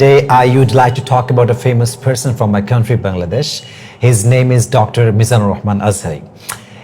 Today, I would like to talk about a famous person from my country, Bangladesh. His name is Dr. Mizanur Rahman Azhari.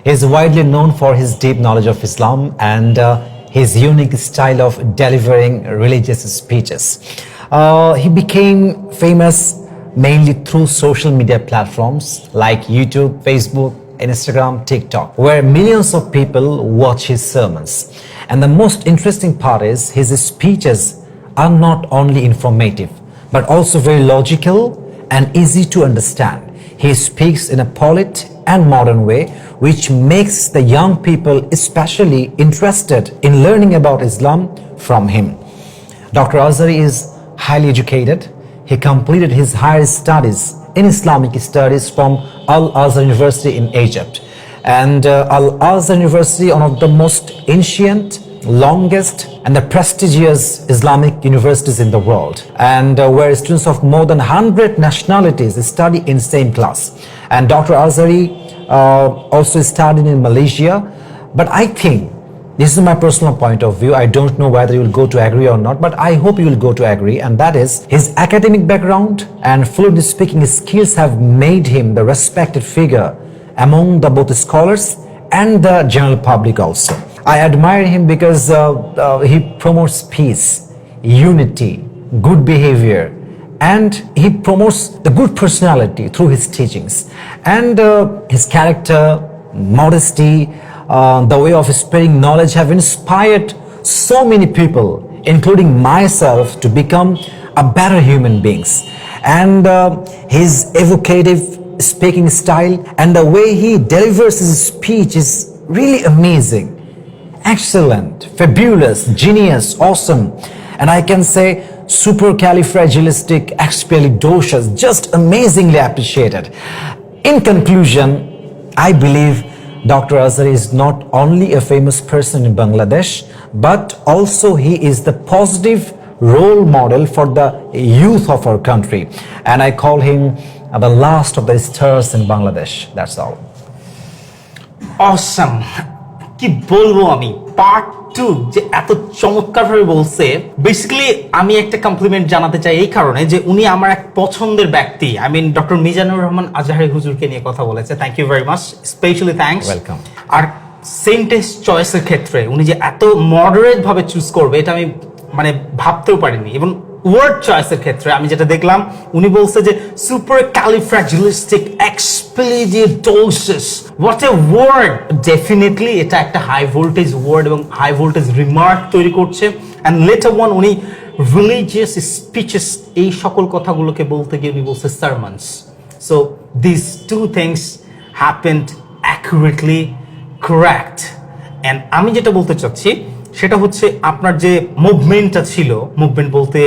He is widely known for his deep knowledge of Islam and uh, his unique style of delivering religious speeches. Uh, he became famous mainly through social media platforms like YouTube, Facebook, Instagram, TikTok, where millions of people watch his sermons. And the most interesting part is his speeches are not only informative, but also very logical and easy to understand. He speaks in a polite and modern way, which makes the young people especially interested in learning about Islam from him. Dr. Azari is highly educated. He completed his higher studies in Islamic studies from Al Azhar University in Egypt. And uh, Al Azhar University, one of the most ancient, longest, and the prestigious Islamic universities in the world, and uh, where students of more than 100 nationalities study in same class. And Dr. Azhari uh, also studied in Malaysia. But I think this is my personal point of view. I don't know whether you will go to agree or not, but I hope you will go to agree. And that is his academic background and fluent speaking skills have made him the respected figure among the both scholars and the general public also. I admire him because uh, uh, he promotes peace, unity, good behavior, and he promotes the good personality through his teachings and uh, his character, modesty, uh, the way of spreading knowledge have inspired so many people, including myself, to become a better human beings. And uh, his evocative speaking style and the way he delivers his speech is really amazing, excellent, fabulous, genius, awesome, and I can say supercalifragilisticexpialidocious, just amazingly appreciated. In conclusion, I believe Dr. Azhar is not only a famous person in Bangladesh, but also he is the positive role model for the youth of our country. And I call him uh, the last of the stars in Bangladesh. That's all. Awesome. কি বলব আমি? Part two যে এত চমৎকার ভাবে বলছে basically আমি একটা কমপ্লিমেন্ট জানাতে চাই এই কারণে যে উনি আমার এক পছন্দের ব্যক্তি। I mean doctor Mizanur Rahman Azhari হুজুরকে নিয়ে কথা বলেছে। Thank you very much specially thanks Welcome. আর সেন্টেন্স চয়েসের ক্ষেত্রে উনি যে এত মডারেট ভাবে চুজ করবে এটা আমি মানে ভাবতেও পারিনি। এবং ওয়ার্ড চয়েসের ক্ষেত্রে আমি যেটা দেখলাম, উনি বলছে যে supercalifragilisticexpialidocious what a word definitely এটা একটা হাই ভোল্টেজ ওয়ার্ড এবং হাই ভোল্টেজ রিমার্ক তৈরি করছে। অ্যান্ড লেটার ওয়ান উনি রিলিজিয়াস স্পিচেস এই সকল কথাগুলোকে বলতে গিয়ে উনি বলছে sermons so this two things happened accurately correct and আমি যেটা বলতে চাচ্ছি, সেটা হচ্ছে আপনার যে মুভমেন্টটা ছিল মুভমেন্ট বলতে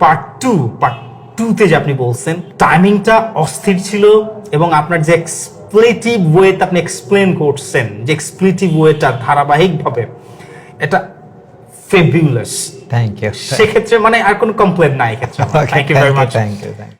পার্ট টু পার্ট টুতে যে আপনি বলছেন টাইমিংটা অস্থির ছিল এবং আপনার যে এক্সপ্লেটিভ ওয়েতে আপনি এক্সপ্লেন করছেন যে এক্সপ্লেটিভ ওয়েটা ধারাবাহিকভাবে এটা ফেবিউলাস থ্যাংক ইউ সেক্ষেত্রে মানে আর কোনো কমপ্লেন নাই এক্ষেত্রে। Thank you very much thank you.